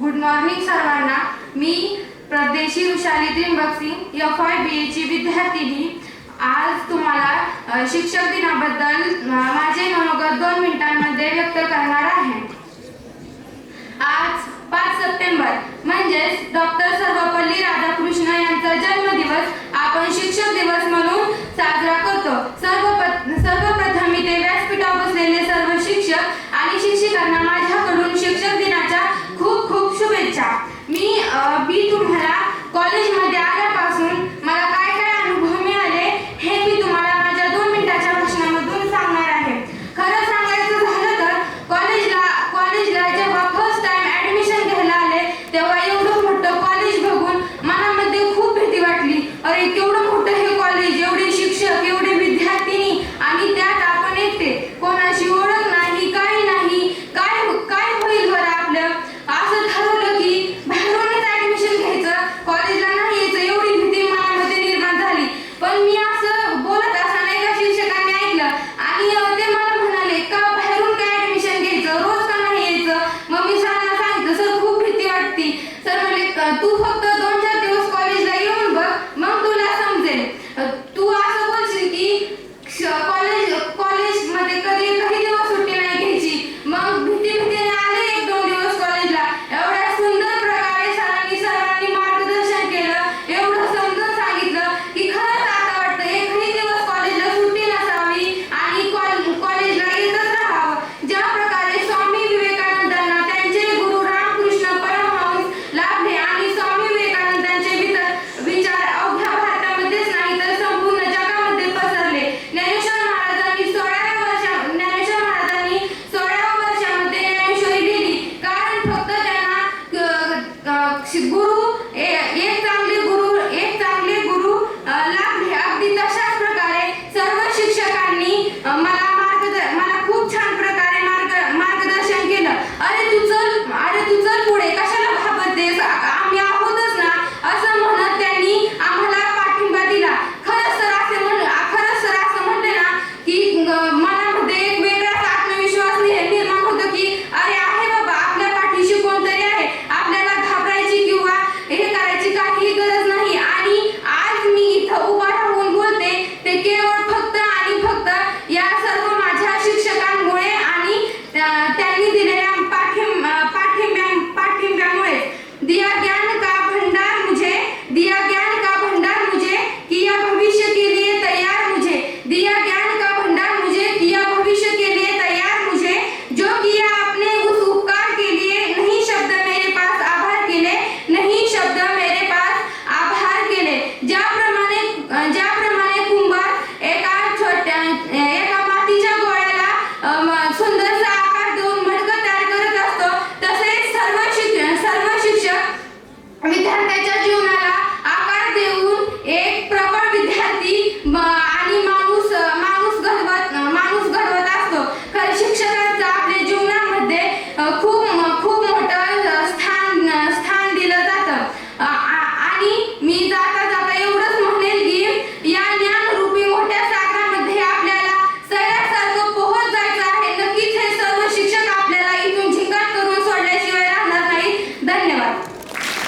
Good morning सर्वांना. मी Pradeshi Vrushali Trimbak Singh F I B एची विद्यार्थिनी. आज तुम्हाला शिक्षक दिनाबद्दल माझे मनोगत दोन मिनिटांमध्ये व्यक्त करणार आहे. आज पाच सप्टेंबर म्हणजेच डॉक्टर सर्वपल्ली 손들